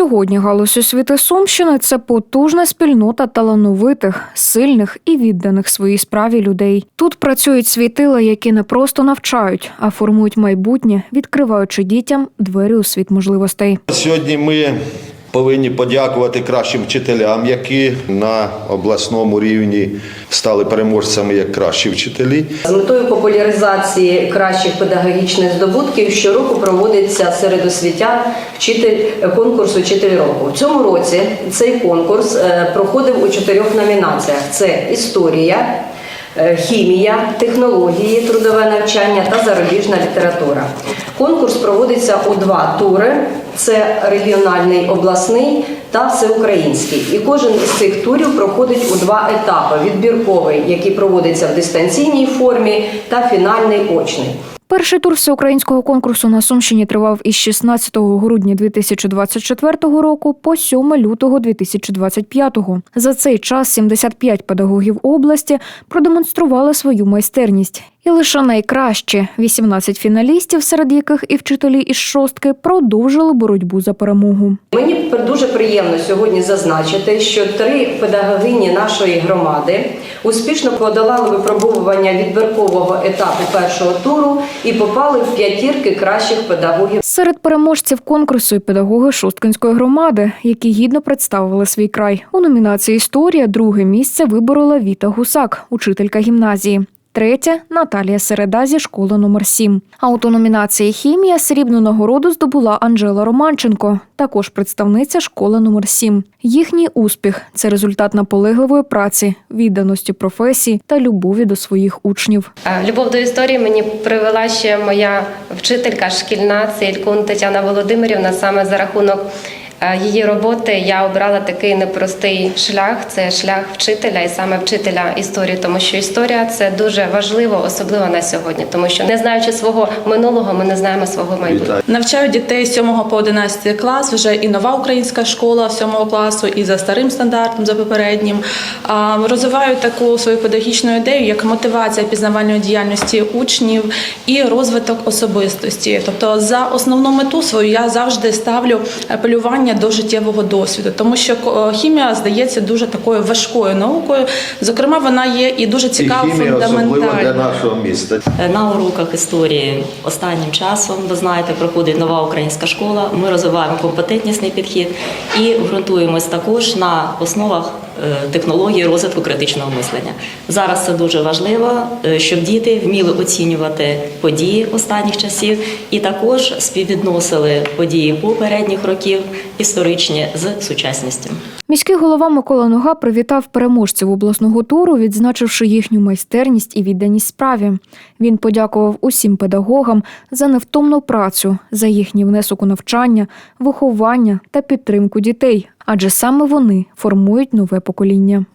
Сьогодні галузь освіти Сумщини це потужна спільнота талановитих, сильних і відданих своїй справі людей. Тут працюють світила, які не просто навчають, а формують майбутнє, відкриваючи дітям двері у світ можливостей. Сьогодні ми повинні подякувати кращим вчителям, які на обласному рівні стали переможцями як кращі вчителі. З метою популяризації кращих педагогічних здобутків щороку проводиться серед освітян вчитель конкурс Учитель року. В цьому році цей конкурс е, проходив у чотирьох номінаціях: це історія. е, Хімія, технології, трудове навчання та зарубіжна література. Конкурс проводиться у два тури: це регіональний, обласний та всеукраїнський. І кожен з цих турів проходить у два етапи: відбірковий, який проводиться в дистанційній формі, та фінальний очний. Перший тур всеукраїнського конкурсу на Сумщині тривав із 16 грудня 2024 року по 7 лютого 2025. За цей час 75 педагогів області продемонстрували свою майстерність. І лише найкращі 18 фіналістів, серед яких і вчителі із шостки, продовжили боротьбу за перемогу. Мені дуже приємно сьогодні зазначити, що три педагогині нашої громади успішно подолали випробовування відбіркового етапу першого туру і попали в п'ятірки кращих педагогів Серед переможців конкурсу і педагоги Шосткинської громади, які гідно представили свій край. У номінації Історія друге місце виборола Віта Гусак, учителька гімназії. Третє Наталія Середа зі школи номер 7 А от у номінації Хімія срібну нагороду здобула Анжела Романченко, також представниця школи номер 7 Їхній успіх це результат наполегливої праці, відданості професії та любові до своїх учнів. Е, Любов до історії мені привела ще моя вчителька шкільна Цількун Тетяна Володимирівна. Саме за рахунок її роботи я обрала такий непростий шлях. Це шлях вчителя і саме вчителя історії, тому що історія це дуже важливо, особливо на сьогодні, тому що не знаючи свого минулого, ми не знаємо свого майбутнього. Навчаю дітей з 7 по 11 клас. Вже і нова українська школа 7 класу, і за старим стандартом, за попереднім. Розвиваю таку свою педагогічну ідею, як мотивація пізнавальної діяльності учнів і розвиток особистості. Тобто, за основну мету свою я завжди ставлю апелювання до життєвого досвіду, тому що ко- хімія здається дуже такою важкою наукою. Зокрема, вона є і дуже І цікава хімія особливо для нашого міста. На уроках історії останнім часом, ви знаєте, проходить нова українська школа. Ми розвиваємо компетентнісний підхід і ґрунтуємось також на основах е, технології розвитку критичного мислення. Зараз це дуже важливо, е, щоб діти вміли оцінювати події останніх часів і також співвідносили події попередніх років історичні з сучасністю. Міський голова Микола Нога привітав переможців обласного туру, відзначивши їхню майстерність і відданість справі. Він подякував усім педагогам за невтомну працю, за їхній внесок у навчання, виховання та підтримку дітей, адже саме вони формують нове покоління.